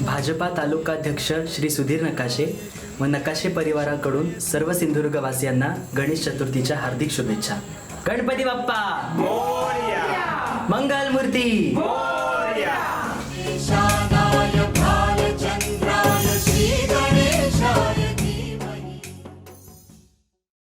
भाजपा तालुकाध्यक्ष श्री सुधीर नकाशे व नकाशे परिवाराकडून सर्व सिंधुदुर्गवासियांना गणेश चतुर्थीच्या हार्दिक शुभेच्छा. गणपती बाप्पा! मंगल मूर्ती!